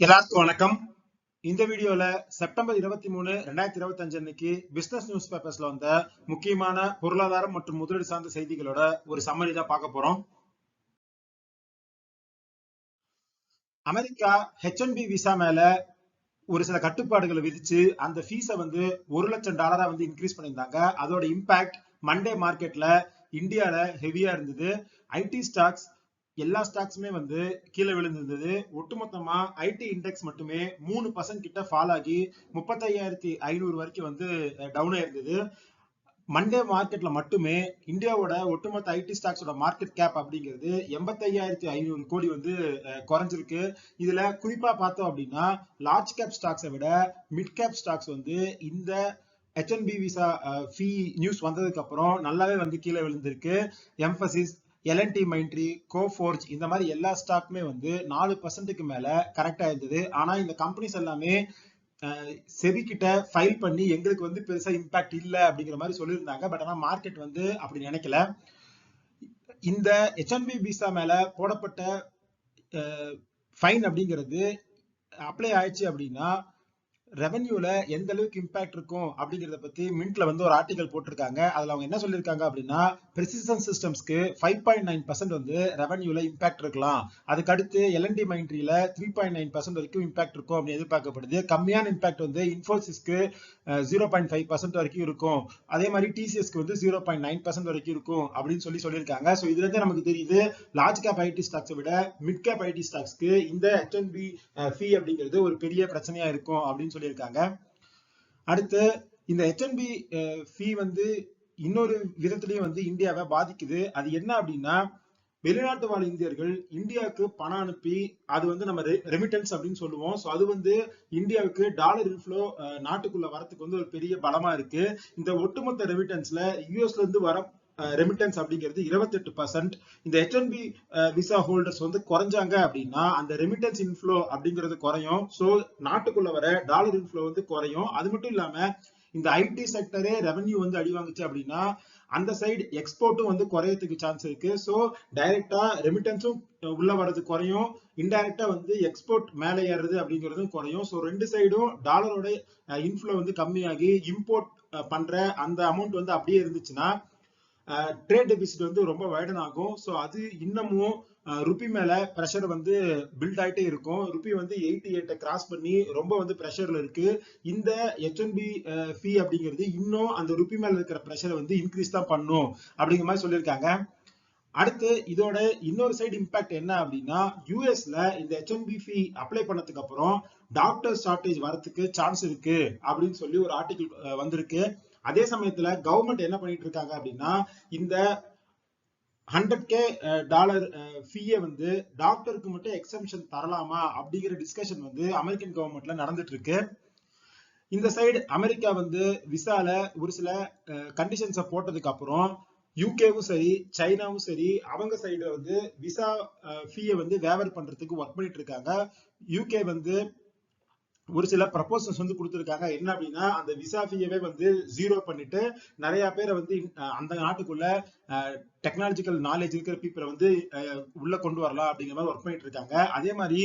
எல்லாருக்கும் வணக்கம். இந்த வீடியோல செப்டம்பர் இருபத்தி மூணு ரெண்டாயிரத்தி இருபத்தி அஞ்சு அன்னைக்கு பிசினஸ் நியூஸ் பேப்பர்ஸ்ல வந்த முக்கியமான பொருளாதாரம் மற்றும் முதலீடு சார்ந்த செய்திகளோட ஒரு சம்மரி தான் பார்க்க போறோம். அமெரிக்கா ஹெச்என்பி விசா மேல ஒரு சில கட்டுப்பாடுகளை விதிச்சு அந்த ஃபீஸை வந்து ஒரு லட்சம் டாலரா வந்து இன்க்ரீஸ் பண்ணியிருந்தாங்க. அதோட இம்பாக்ட் மண்டே மார்க்கெட்ல இந்தியால ஹெவியா இருந்தது. ஐடி ஸ்டாக்ஸ் எல்லா ஸ்டாக்ஸுமே வந்து கீழே விழுந்திருந்தது. ஒட்டுமொத்தமா ஐடி இண்டெக்ஸ் மட்டுமே மூணு பர்சன்ட் கிட்ட ஃபால் ஆகி முப்பத்தையாயிரத்தி ஐநூறு வரைக்கும் வந்து டவுன் ஆயிருந்தது. மண்டே மார்க்கெட்ல மட்டுமே இந்தியாவோட ஒட்டுமொத்த ஐடி ஸ்டாக்ஸோட மார்க்கெட் கேப் அப்படிங்கிறது எண்பத்தையாயிரத்தி ஐநூறு கோடி வந்து குறைஞ்சிருக்கு. இதுல குறிப்பா பார்த்தோம் அப்படின்னா லார்ஜ் கேப் ஸ்டாக்ஸை விட மிட் கேப் ஸ்டாக்ஸ் வந்து இந்த ஹெச்என்பி விசா ஃபீ நியூஸ் வந்ததுக்கு அப்புறம் நல்லாவே வந்து கீழே விழுந்திருக்கு. எம்பசிஸ் எல்என்டி மைண்ட்ரி கோஃபோர்ஜ் இந்த மாதிரி எல்லா ஸ்டாக்குமே வந்து நாலு பர்சன்ட்டுக்கு மேல கரெக்டா இருந்தது. ஆனா இந்த கம்பெனிஸ் எல்லாமே செபிக்கிட்ட கிட்ட ஃபைல் பண்ணி எங்களுக்கு வந்து பெருசா இம்பாக்ட் இல்லை அப்படிங்கிற மாதிரி சொல்லியிருந்தாங்க. பட் ஆனா மார்க்கெட் வந்து அப்படி நினைக்கல. இந்த ஹெச்என்பி விசா மேல போடப்பட்ட ஃபைன் அப்படிங்கிறது அப்ளை ஆயிடுச்சு அப்படின்னா ரெவன்யூல எந்த அளவுக்கு இம்பாக்ட் இருக்கும் அப்படிங்கறத பத்தி மின்ட்ல வந்து ஒரு ஆர்டிகல் போட்டிருக்காங்க. அதுல அவங்க என்ன சொல்லியிருக்காங்க அப்படின்னா பிரிசிஷன் சிஸ்டம்ஸ்க்கு ஃபைவ் பாயிண்ட் நைன் பர்சன்ட் வந்து ரெவன்யூல இம்பாக்ட் இருக்கலாம். அதுக்கு அடுத்து எல்என்டி மைண்ட்ரியில த்ரீ பாயிண்ட் நைன் பர்சன்ட் வரைக்கும் இம்பாக்ட் இருக்கும் அப்படின்னு எதிர்பார்க்கப்படுது. கம்மியான இம்பாக்ட் வந்து இன்ஃபோசிஸ்க்கு ஜீரோ பாயிண்ட் ஃபைவ் பர்சன்ட் வரைக்கும் இருக்கும். அதே மாதிரி டிசிஎஸ்க்கு வந்து ஜீரோ பாயிண்ட் நைன் பர்சன்ட் வரைக்கும் இருக்கும் அப்படின்னு சொல்லி சொல்லியிருக்காங்க. ஸோ இதுல இருந்து நமக்கு தெரியுது லார்ஜ் கேப் ஐடி ஸ்டாக்ஸை விட மிட் கேப் ஐடி ஸ்டாக்ஸ்க்கு இந்த ஹெச்என்பி ஃபீ அப்படிங்கிறது ஒரு பெரிய பிரச்சனையா இருக்கும் அப்படின்னு சொல்லியிருக்காங்க. அடுத்து இந்த ஹெச்என்பி ஃபீ வந்து இன்னொரு விதத்திலையும் வந்து இந்தியாவை பாதிக்குது. அது என்ன அப்படின்னா வெளிநாட்டு வாழ் இந்தியர்கள் இந்தியாவுக்கு பணம் அனுப்பி அது வந்து நம்ம ரெமிட்டன்ஸ் அப்படின்னு சொல்லுவோம். ஸோ அது வந்து இந்தியாவுக்கு டாலர் இன்ஃப்ளோ நாட்டுக்குள்ள வரத்துக்கு வந்து ஒரு பெரிய பலமா இருக்கு. இந்த ஒட்டுமொத்த ரெமிட்டன்ஸ்ல யூஎஸ்ல இருந்து வர ரெமிட்டன்ஸ் அப்படிங்கிறது இருபத்தெட்டு பர்சன்ட் இந்த ஹெச்என்பி விசா ஹோல்டர்ஸ் வந்து குறைஞ்சாங்க அப்படின்னா அந்த ரெமிட்டன்ஸ் இன்ஃப்ளோ அப்படிங்கிறது குறையும். ஸோ நாட்டுக்குள்ள வர டாலர் இன்ஃப்ளோ வந்து குறையும். அது மட்டும் இல்லாம இந்த ஐடி செக்டரே ரெவன்யூ வந்து அடி வாங்குச்சு அப்படின்னா அந்த சைடு எக்ஸ்போர்ட்டும் வந்து குறையறதுக்கு சான்ஸ் இருக்கு. ஸோ டைரக்டா ரெமிட்டன்ஸும் உள்ள வர்றது குறையும். இன்டைரக்டா வந்து எக்ஸ்போர்ட் மேலே ஏறுறது அப்படிங்கிறதும் குறையும். ஸோ ரெண்டு சைடும் டாலரோட இன்ஃப்ளோ வந்து கம்மியாகி இம்போர்ட் பண்ற அந்த அமௌண்ட் வந்து அப்படியே இருந்துச்சுன்னா ட்ரேட் டெபிசிட் வந்து ரொம்ப வைடன் ஆகும். ஸோ அது இன்னமும் ருபி மேல ப்ரெஷர் வந்து பில்ட் ஆயிட்டே இருக்கும். ருபி வந்து எயிட்டி எயிட்டை கிராஸ் பண்ணி ரொம்ப வந்து ப்ரெஷர்ல இருக்கு. இந்த ஹெச்என்பி ஃபீ அப்படிங்கிறது இன்னும் அந்த ருபி மேல இருக்கிற ப்ரெஷரை வந்து இன்க்ரீஸ் தான் பண்ணும் அப்படிங்கிற மாதிரி சொல்லியிருக்காங்க. அடுத்து இதோட இன்னொரு சைடு இம்பாக்ட் என்ன அப்படின்னா யூஎஸ்ல இந்த ஹெச்என்பி ஃபீ அப்ளை பண்ணதுக்கு அப்புறம் டாக்டர் ஷார்டேஜ் வரத்துக்கு சான்ஸ் இருக்கு அப்படின்னு சொல்லி ஒரு ஆர்டிகிள் வந்திருக்கு. அதே சமயத்துல கவர்மெண்ட் என்ன பண்ணிட்டு இருக்காங்க அப்படின்னா இந்த ஹண்ட்ரட் கே டாலர் ஃபீயை வந்து டாக்டருக்கு மட்டும் எக்ஸம்ஷன் தரலாமா அப்படிங்கிற டிஸ்கஷன் வந்து அமெரிக்கன் கவர்மெண்ட்ல நடந்துட்டு இருக்கு. இந்த சைடு அமெரிக்கா வந்து விசால ஒரு சில கண்டிஷன்ஸை போட்டதுக்கு அப்புறம் யூகேவும் சரி சைனாவும் சரி அவங்க சைடுல வந்து விசா ஃபீயை வந்து வேவர் பண்றதுக்கு ஒர்க் பண்ணிட்டு இருக்காங்க. யூகே வந்து ஒரு சில ப்ரப்போசல்ஸ் வந்து கொடுத்துருக்காங்க. என்ன அப்படின்னா அந்த விசா ஃபீயவே வந்து ஜீரோ பண்ணிட்டு நிறைய பேரை வந்து அந்த நாட்டுக்குள்ள டெக்னாலஜிக்கல் நாலேஜ் இருக்கிற பீப்புளை வந்து உள்ள கொண்டு வரலாம் அப்படிங்கிற மாதிரி ஒர்க் பண்ணிட்டு இருக்காங்க. அதே மாதிரி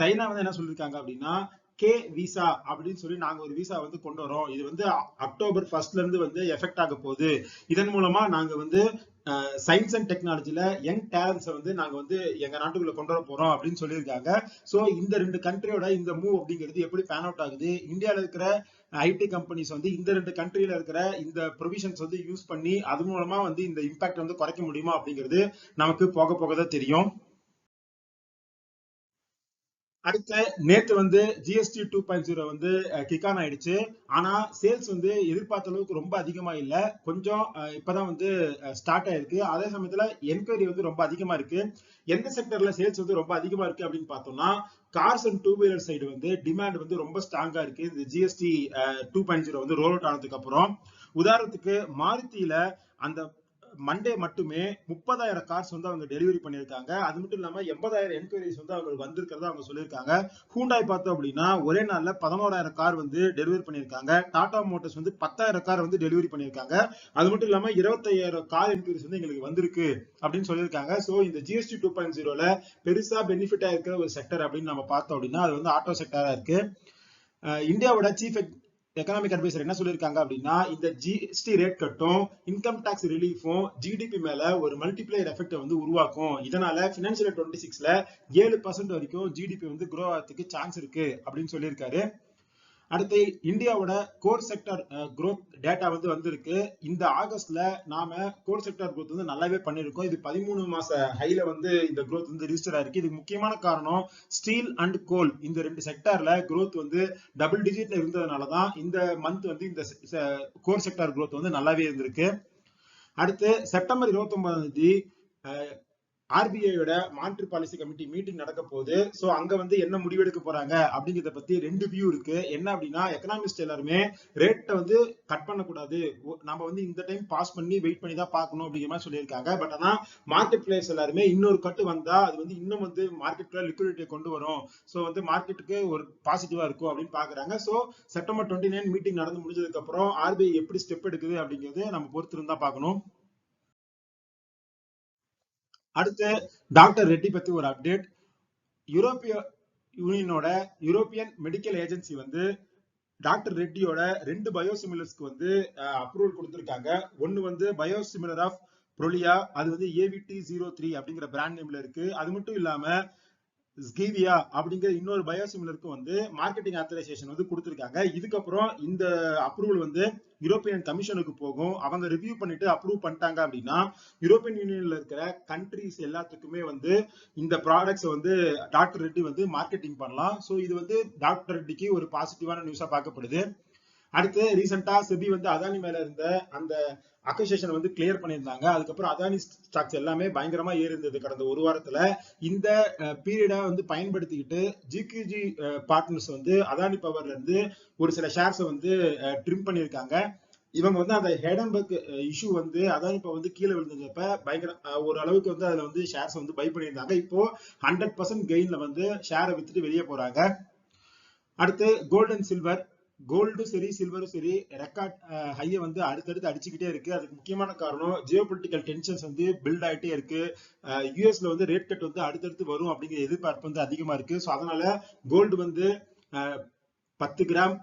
சைனா வந்து என்ன சொல்லியிருக்காங்க அப்படின்னா கே விசா அப்படின்னு சொல்லி நாங்க ஒரு விசா வந்து கொண்டு வரோம் இது வந்து அக்டோபர் ஃபர்ஸ்ட்ல இருந்து வந்து எஃபெக்ட் ஆக போகுது. இதன் மூலமா நாங்க வந்து சயின்ஸ் அண்ட் டெக்னாலஜியில யங் டேலண்ட்ஸை வந்து நாங்க வந்து எங்க நாட்டுக்குள்ள கொண்டு வர போறோம் அப்படின்னு சொல்லியிருக்காங்க. ஸோ இந்த ரெண்டு கண்ட்ரியோட இந்த மூவ் அப்படிங்கிறது எப்படி பேன் அவுட் ஆகுது? இந்தியாவில் இருக்கிற ஐடி கம்பெனிஸ் வந்து இந்த ரெண்டு கண்ட்ரியில இருக்கிற இந்த ப்ரொவிஷன்ஸ் வந்து யூஸ் பண்ணி அது மூலமா வந்து இந்த இம்பாக்ட் வந்து குறைக்க முடியுமா அப்படிங்கிறது நமக்கு போக போக தான் தெரியும். அடுத்த நேற்று வந்து ஜிஎஸ்டி டூ பாயிண்ட் ஜீரோ வந்து கிக்கான் ஆயிடுச்சு. ஆனா சேல்ஸ் வந்து எதிர்பார்த்த அளவுக்கு ரொம்ப அதிகமா இல்ல. கொஞ்சம் இப்பதான் வந்து ஸ்டார்ட் ஆயிருக்கு. அதே சமயத்துல என்கொயரி வந்து ரொம்ப அதிகமா இருக்கு. எந்த செக்டர்ல சேல்ஸ் வந்து ரொம்ப அதிகமா இருக்கு அப்படின்னு பார்த்தோம்னா cars and two wheeler side வந்து டிமாண்ட் வந்து ரொம்ப ஸ்ட்ராங்கா இருக்கு. இந்த ஜிஎஸ்டி டூ பாயிண்ட் ஜீரோ வந்து ரோல் அவுட் ஆனதுக்கு அப்புறம். உதாரணத்துக்கு மாருத்தியில அந்த மண்டே மட்டுமே முப்பதாயிரம் கார்ஸ் வந்து அவங்க டெலிவரி பண்ணியிருக்காங்க. அது மட்டும் இல்லாம எண்பதாயிரம் என்கொயரிஸ் வந்து அவங்களுக்கு வந்திருக்கிறதா அவங்க சொல்லியிருக்காங்க. ஹூண்டாய் பார்த்தோம் அப்படின்னா ஒரே நாள்ல பதினோராயிரம் கார் வந்து டெலிவரி பண்ணியிருக்காங்க. டாடா மோட்டர்ஸ் வந்து பத்தாயிரம் கார் வந்து டெலிவரி பண்ணியிருக்காங்க. அது மட்டும் இல்லாம இருபத்தையாயிரம் கார் என்கொயரிஸ் வந்து எங்களுக்கு வந்திருக்கு அப்படின்னு சொல்லியிருக்காங்க. சோ இந்த ஜிஎஸ்டி டூ பாயிண்ட் ஜீரோல பெருசா பெனிஃபிட் ஆயிருக்கிற ஒரு செக்டர் அப்படின்னு நம்ம பார்த்தோம் அப்படின்னா அது வந்து ஆட்டோ செக்டரா இருக்கு. இந்தியாவோட சீஃப் எக்கனாமிக் அட்வைசர் என்ன சொல்லியிருக்காங்க அப்படின்னா இந்த ஜிஎஸ்டி ரேட் கட்டும் இன்கம் டாக்ஸ் ரிலீஃபும் ஜிடிபி மேல ஒரு மல்டிப்ளையர் எஃபெக்ட் வந்து உருவாக்கும். இதனால பினான்சியல் டுவெண்ட்டி சிக்ஸ்ல ஏழு பர்சன்ட் வரைக்கும் ஜிடிபி வந்து குரோ ஆகிறதுக்கு சான்ஸ் இருக்கு அப்படின்னு சொல்லியிருக்காரு. அடுத்து இந்தியாவோட கோர் செக்டர் குரோத் டேட்டா வந்து வந்திருக்கு. இந்த ஆகஸ்ட்ல நாம கோர் செக்டர் குரோத் வந்து நல்லாவே பண்ணிருக்கோம் இது பதிமூணு மாச ஹைல வந்து இந்த குரோத் வந்து ரிஜிஸ்டர் ஆயிருக்கு. இதுக்கு முக்கியமான காரணம் ஸ்டீல் அண்ட் கோல் இந்த ரெண்டு செக்டர்ல குரோத் வந்து டபுள் டிஜிட்ல இருந்ததுனால தான் இந்த மந்த் வந்து இந்த கோர் செக்டர் குரோத் வந்து நல்லாவே இருந்திருக்கு. அடுத்து செப்டம்பர் இருபத்தி ஒன்பதாம் தேதி ஆர்பிஐயோட மானிட்டரி பாலிசி கமிட்டி மீட்டிங் நடக்க போகுது. ஸோ அங்க வந்து என்ன முடிவெடுக்க போறாங்க அப்படிங்கிறத பத்தி ரெண்டு வியூ இருக்கு. என்ன அப்படின்னா எக்கனாமிஸ்ட் எல்லாருமே ரேட்டை வந்து கட் பண்ணக்கூடாது. நம்ம வந்து இந்த டைம் பாஸ் பண்ணி வெயிட் பண்ணி தான் பார்க்கணும் அப்படிங்கிற மாதிரி சொல்லியிருக்காங்க. பட் ஆனா மார்க்கெட் பிளேயர்ஸ் எல்லாருமே இன்னொரு கட்டு வந்தா அது வந்து இன்னும் வந்து மார்க்கெட்ல லிக்விடிட்டியை கொண்டு வரும். ஸோ வந்து மார்க்கெட்டுக்கு ஒரு பாசிட்டிவா இருக்கும் அப்படின்னு பாக்குறாங்க so September twenty nine meeting நடந்து முடிஞ்சதுக்கு அப்புறம் ஆர்பிஐ எப்படி ஸ்டெப் எடுக்குது அப்படிங்கிறது நம்ம பொறுத்திருந்தா பார்க்கணும். அடுத்து டாக்டர் ரெட்டி பத்தி ஒரு அப்டேட் யூரோப்பிய யூனியனோட யூரோப்பியன் மெடிக்கல் ஏஜென்சி வந்து டாக்டர் ரெட்டியோட ரெண்டு பயோசிமிலர்ஸ்க்கு வந்து அப்ரூவல் கொடுத்துருக்காங்க. ஒன்னு வந்து பயோசிமிலர் ஆஃப் ப்ரொலியா அது வந்து ஏவிடி ஜீரோ த்ரீ அப்படிங்கிற பிராண்ட் நேம்ல இருக்கு. அது மட்டும் இல்லாம ஸ்கீவியா அப்படிங்கிற இன்னொரு பயோசிமிலருக்கு வந்து மார்க்கெட்டிங் ஆத்தரைசேஷன் வந்து கொடுத்திருக்காங்க. இதுக்கப்புறம் இந்த அப்ரூவல் வந்து யூரோப்பியன் கமிஷனுக்கு போகும். அவங்க ரிவ்யூ பண்ணிட்டு அப்ரூவ் பண்ணிட்டாங்க அப்படின்னா யூரோப்பியன் யூனியன்ல இருக்கிற கண்ட்ரிஸ் எல்லாத்துக்குமே வந்து இந்த ப்ராடக்ட்ஸ் வந்து டாக்டர் ரெட்டி வந்து மார்க்கெட்டிங் பண்ணலாம். ஸோ இது வந்து டாக்டர் ரெட்டிக்கு ஒரு பாசிட்டிவான நியூஸா பார்க்கப்படுது. அடுத்து ரீசெண்டா செபி வந்து அதானி மேல இருந்த அந்த அக்யூசேஷன் வந்து கிளியர் பண்ணியிருந்தாங்க. அதுக்கப்புறம் அதானி ஸ்டாக்ஸ் எல்லாமே பயங்கரமா ஏறி இருந்தது கடந்த ஒரு வாரத்துல. இந்த பீரியடை வந்து பயன்படுத்திக்கிட்டு ஜிகிஜி பார்ட்னர்ஸ் வந்து அதானி பவர்ல இருந்து ஒரு சில ஷேர்ஸை வந்து ட்ரிம் பண்ணியிருக்காங்க. இவங்க வந்து அந்த ஹெடம்பர்க் இஷ்யூ வந்து அதானி இப்போ வந்து கீழே விழுந்தப்ப பயங்கர ஒரு அளவுக்கு வந்து அதுல வந்து ஷேர்ஸ் வந்து பை பண்ணியிருந்தாங்க. இப்போ ஹண்ட்ரட் பர்சன்ட் கெயின்ல வந்து ஷேரை வித்துட்டு வெளியே போறாங்க. அடுத்து கோல்டு அண்ட் சில்வர் கோல்டும் சரி சில்வரும் சரி ரெக்கார்ட் ஹையை வந்து அடுத்தடுத்து அடிச்சுக்கிட்டே இருக்கு. அதுக்கு முக்கியமான காரணம் ஜியோ பொலிட்டிக்கல் டென்ஷன்ஸ் வந்து பில்ட் ஆயிட்டே இருக்கு. யூஎஸ்ல வந்து ரேட் கட் வந்து அடுத்தடுத்து வரும் அப்படிங்கிற எதிர்பார்ப்பு வந்து அதிகமா இருக்கு. ஸோ அதனால கோல்டு வந்து பத்து கிராம்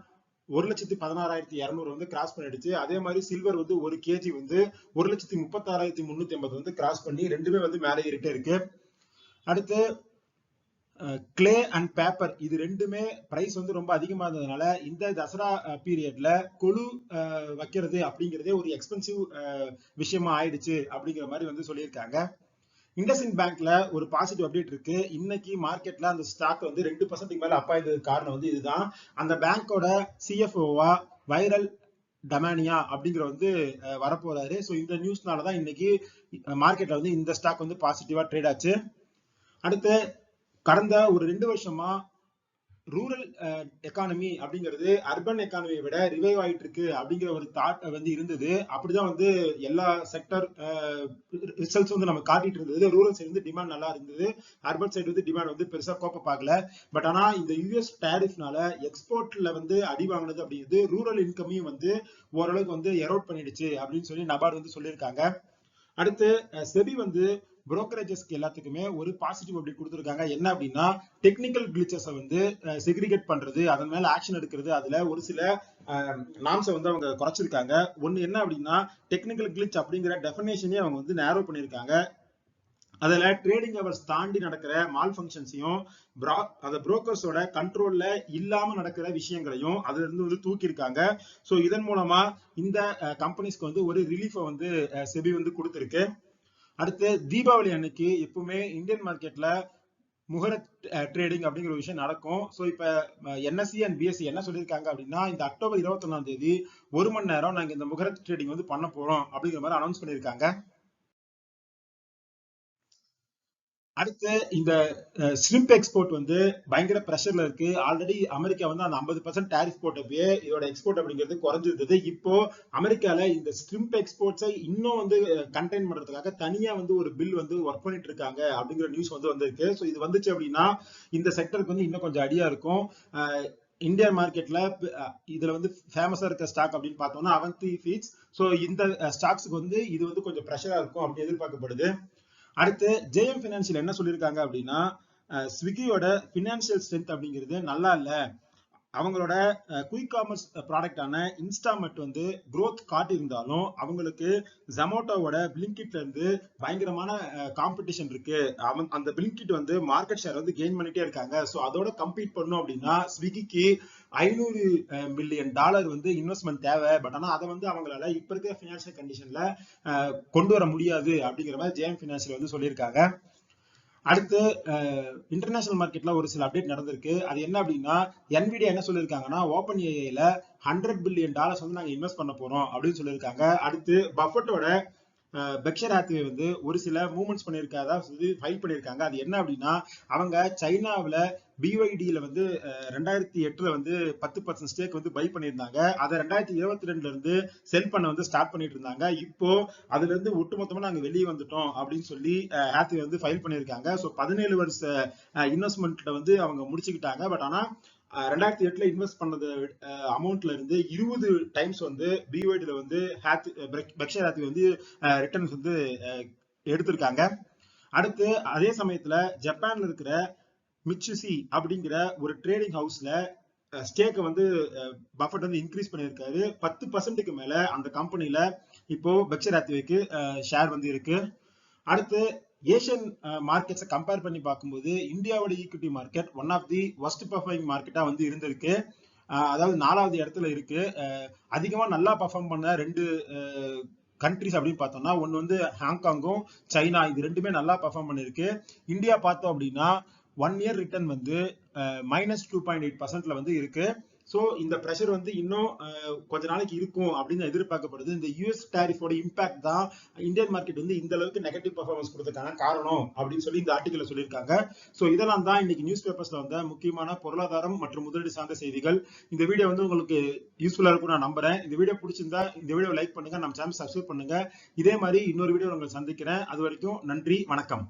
ஒரு லட்சத்தி பதினாறாயிரத்தி இரநூறு வந்து கிராஸ் பண்ணிடுச்சு. அதே மாதிரி சில்வர் வந்து ஒரு கேஜி வந்து ஒரு லட்சத்தி முப்பத்தாறாயிரத்தி முன்னூத்தி ஐம்பது வந்து கிராஸ் பண்ணி ரெண்டுமே வந்து மேலே ஏறிட்டே இருக்கு. அடுத்து கிளே அண்ட் பேப்பர் இது ரெண்டுமே பிரைஸ் வந்து ரொம்ப அதிகமாக இருந்ததுனால இந்த தசரா பீரியட்ல கொழு வைக்கிறது அப்படிங்கிறதே ஒரு எக்ஸ்பென்சிவ் விஷயமா ஆயிடுச்சு அப்படிங்கிற மாதிரி வந்து சொல்லியிருக்காங்க. இண்டஸ்இன் பேங்க்ல ஒரு பாசிட்டிவ் அப்டேட் இருக்கு. இன்னைக்கு மார்க்கெட்ல அந்த ஸ்டாக் வந்து ரெண்டு பர்சன்ட்டுக்கு மேல அப் ஆயிருந்ததுக்கு காரணம் வந்து இதுதான். அந்த பேங்கோட சிஎஃப்ஓவா வைரல் டமானியா அப்படிங்கிற வந்து வரப்போறாரு. ஸோ இந்த நியூஸ்னால தான் இன்னைக்கு மார்க்கெட்ல வந்து இந்த ஸ்டாக் வந்து பாசிட்டிவா ட்ரேட் ஆச்சு. அடுத்து கடந்த ஒரு ரெண்டு வருஷமா ரூரல் எக்கானமி அப்படிங்கிறது அர்பன் எக்கானமியை விட ரிவைவ் ஆயிட்டு இருக்கு அப்படிங்கிற ஒரு தாட் வந்து இருந்தது. அப்படிதான் வந்து எல்லா செக்டர் ரிசல்ட்ஸ் வந்து நம்ம காட்டிட்டு இருந்தது. ரூரல் சைடு வந்து டிமாண்ட் நல்லா இருந்தது. அர்பன் சைடு வந்து டிமாண்ட் வந்து பெருசா கோப்ப பார்க்கல. பட் ஆனா இந்த யூஎஸ் டேரிஃப்னால எக்ஸ்போர்ட்ல வந்து அடி வாங்கினது அப்படிங்கிறது ரூரல் இன்கமையும் வந்து ஓரளவுக்கு வந்து எரோட் பண்ணிடுச்சு அப்படின்னு சொல்லி நபார்டு வந்து சொல்லியிருக்காங்க. அடுத்து செபி வந்து புரோக்கரேஜஸ்க்கு எல்லாத்துக்குமே ஒரு பாசிட்டிவ் அப்படி கொடுத்துருக்காங்க. என்ன அப்படின்னா டெக்னிக்கல் கிளிச்சஸை வந்து செக்ரிகேட் பண்றது அதன் மேல ஆக்ஷன் எடுக்கிறது அதுல ஒரு சில நாம்ஸை வந்து அவங்க குறைச்சிருக்காங்க. ஒன்னு என்ன அப்படின்னா டெக்னிக்கல் கிளிச் அப்படிங்கிற டெஃபினேஷனே அவங்க வந்து நேரோ பண்ணியிருக்காங்க. அதுல ட்ரேடிங் ஹவர்ஸ் தாண்டி நடக்கிற மால் ஃபங்க்ஷன்ஸையும் அந்த புரோக்கர்ஸோட கண்ட்ரோல்ல இல்லாம நடக்கிற விஷயங்களையும் அதுல இருந்து வந்து தூக்கியிருக்காங்க. ஸோ இதன் மூலமா இந்த கம்பெனிஸ்க்கு வந்து ஒரு ரிலீஃபை வந்து செபி வந்து கொடுத்துருக்கு. அடுத்து தீபாவளி அன்னைக்கு எப்பவுமே இந்தியன் மார்க்கெட்ல முகரத் ட்ரேடிங் அப்படிங்கிற ஒரு விஷயம் நடக்கும். ஸோ இப்போ என்எஸ்சி அண்ட் பிஎஸ்சி என்ன சொல்லியிருக்காங்க அப்படின்னா இந்த அக்டோபர் இருபத்தொன்னாம் தேதி ஒரு மணி நேரம் நாங்கள் இந்த முகரத் ட்ரேடிங் வந்து பண்ண போறோம் அப்படிங்கிற மாதிரி அனௌன்ஸ் பண்ணியிருக்காங்க. அடுத்து இந்த ஸ்லிம்ப் எக்ஸ்போர்ட் வந்து பயங்கர ப்ரெஷர்ல இருக்கு. ஆல்ரெடி அமெரிக்கா வந்து அந்த ஐம்பது பர்சன்ட் டேரிஃப் போட்டப்பயே இதோட எக்ஸ்போர்ட் அப்படிங்கிறது குறைஞ்சிருந்தது. இப்போ அமெரிக்கால இந்த ஸ்லிம்ப் எக்ஸ்போர்ட்ஸை இன்னும் வந்து கண்டெயின் பண்றதுக்காக தனியா வந்து ஒரு பில் வந்து ஒர்க் பண்ணிட்டு இருக்காங்க அப்படிங்கிற நியூஸ் வந்து வந்திருக்கு. ஸோ இது வந்துச்சு அப்படின்னா இந்த செக்டருக்கு வந்து இன்னும் கொஞ்சம் அடியா இருக்கும். இந்தியன் மார்க்கெட்ல இதுல வந்து ஃபேமஸா இருக்க ஸ்டாக் அப்படின்னு பார்த்தோம்னா அவந்தி ஃபீட்ஸ் ஸோ இந்த ஸ்டாக்ஸுக்கு வந்து இது வந்து கொஞ்சம் ப்ரெஷரா இருக்கும் அப்படின்னு எதிர்பார்க்கப்படுது. அடுத்து ஜேஎம் ஃபினான்சியல் என்ன சொல்லியிருக்காங்க அப்படின்னா ஸ்விக்கியோட ஃபினான்சியல் ஸ்ட்ரென்த் அப்படிங்கிறது நல்லா இல்ல. அவங்களோட குயிக் காமர்ஸ் ப்ராடக்டான இன்ஸ்டாமெட் வந்து க்ரோத் காட்டியிருந்தாலும் அவங்களுக்கு ஜொமேட்டோவோட பிளிங்கிட்ல இருந்து பயங்கரமான காம்படிஷன் இருக்கு. அவன் அந்த பிளிங்கிட் வந்து மார்க்கெட் ஷேர் வந்து கெயின் பண்ணிட்டே இருக்காங்க. ஸோ அதோட கம்பீட் பண்ணும் அப்படின்னா ஸ்விக்கிக்கு ஐநூறு மில்லியன் டாலர் வந்து இன்வெஸ்ட்மெண்ட் தேவை. பட் ஆனால் அதை வந்து அவங்களால இப்ப இருக்கிற ஃபினான்ஷியல் கண்டிஷன்ல கொண்டு வர முடியாது அப்படிங்கிற மாதிரி ஜேஎம் ஃபினான்ஷியல் வந்து சொல்லியிருக்காங்க. அடுத்து இன்டர்நேஷனல் மார்க்கெட்ல ஒரு சில அப்டேட் நடந்திருக்கு. அது என்ன அப்படின்னா என்விடியா என்ன சொல்லியிருக்காங்கன்னா ஓப்பன் ஏஐல ஹண்ட்ரட் பில்லியன் டாலர்ஸ் வந்து நாங்கள் இன்வெஸ்ட் பண்ண போறோம் அப்படின்னு சொல்லியிருக்காங்க. அடுத்து பஃபட்டோட பெக்ஷர் ஹாத்வே வந்து ஒரு சில மூவ்மெண்ட்ஸ் பண்ணியிருக்காதா? ஃபைல் பண்ணியிருக்காங்க. அது என்ன அப்படின்னா அவங்க சைனாவுல பிஒய்டியில் வந்து ரெண்டாயிரத்தி எட்டுல வந்து பத்து பர்சன்ட் ஸ்டேக் வந்து பை பண்ணியிருந்தாங்க. அதை ரெண்டாயிரத்தி இருபத்தி ரெண்டுல இருந்து செல் பண்ண வந்து ஸ்டார்ட் பண்ணிட்டு இருந்தாங்க. இப்போ அதுல இருந்து ஒட்டுமொத்தமா நாங்க வெளியே வந்துட்டோம் அப்படின்னு சொல்லி ஹாத்வே வந்து ஃபைல் பண்ணியிருக்காங்க. ஸோ பதினேழு வருஷ இன்வெஸ்ட்மெண்ட்ல வந்து அவங்க முடிச்சுக்கிட்டாங்க. பட் ஆனா ரெண்டாயிரத்தி எட்டுல இன்வெஸ்ட் பண்ணது அமௌண்ட்ல இருந்து இருபது டைம்ஸ் வந்து பிஒய்டில வந்து ஹேத் பெக்ஷர் ஹாத்வே வந்து ரிட்டர்ன்ஸ் வந்து எடுத்திருக்காங்க. அடுத்து அதே சமயத்துல ஜப்பான்ல இருக்கிற மிச்சுசி அப்படிங்கிற ஒரு ட்ரேடிங் ஹவுஸ்ல ஸ்டேக்கை வந்து பஃபட் வந்து இன்க்ரீஸ் பண்ணியிருக்காரு. பத்து பர்சன்ட்டுக்கு மேல அந்த கம்பெனில இப்போ பெக்ஷர் ஹாத்வேக்கு ஷேர் வந்து இருக்கு. அடுத்து ஏஷியன் மார்க்கெட்ஸை கம்பேர் பண்ணி பார்க்கும்போது இந்தியாவோட equity market one of the worst performing மார்க்கெட்டாக வந்து இருந்திருக்கு. Uh, அதாவது நாலாவது இடத்துல இருக்கு. Uh, அதிகமாக நல்லா பர்ஃபார்ம் பண்ண ரெண்டு uh, கண்ட்ரிஸ் அப்படின்னு பார்த்தோம்னா ஒன்று வந்து ஹாங்காங்கும் சைனா இது ரெண்டுமே நல்லா பர்ஃபார்ம் பண்ணியிருக்கு இந்தியா பார்த்தோம் அப்படின்னா ஒன் இயர் ரிட்டர்ன் வந்து மைனஸ் டூ பாயிண்ட் எயிட் பர்சன்ட்ல வந்து இருக்கு. ஸோ இந்த ப்ரெஷர் வந்து இன்னும் கொஞ்ச நாளைக்கு இருக்கும் அப்படின்னு எதிர்பார்க்கப்படுது. இந்த யூஎஸ் டேரிஃபோட இம்பாக்ட் தான் இந்தியன் மார்க்கெட் வந்து இந்த அளவுக்கு நெகட்டிவ் பர்ஃபார்மன்ஸ் கொடுத்ததுக்கான காரணம் அப்படின்னு சொல்லி இந்த ஆர்டிகல சொல்லியிருக்காங்க. ஸோ இதெல்லாம் தான் இன்னைக்கு நியூஸ் பேப்பர்ஸ்ல வந்த முக்கியமான பொருளாதாரம் மற்றும் முதலீடு சார்ந்த செய்திகள். இந்த வீடியோ வந்து உங்களுக்கு யூஸ்ஃபுல்லா இருக்கும் நான் நம்புறேன். இந்த வீடியோ பிடிச்சிருந்தா இந்த வீடியோ லைக் பண்ணுங்க. நம்ம சேனல் சப்ஸ்கிரைப் பண்ணுங்க. இதே மாதிரி இன்னொரு வீடியோ உங்களை சந்திக்கிறேன். அது வரைக்கும் நன்றி வணக்கம்.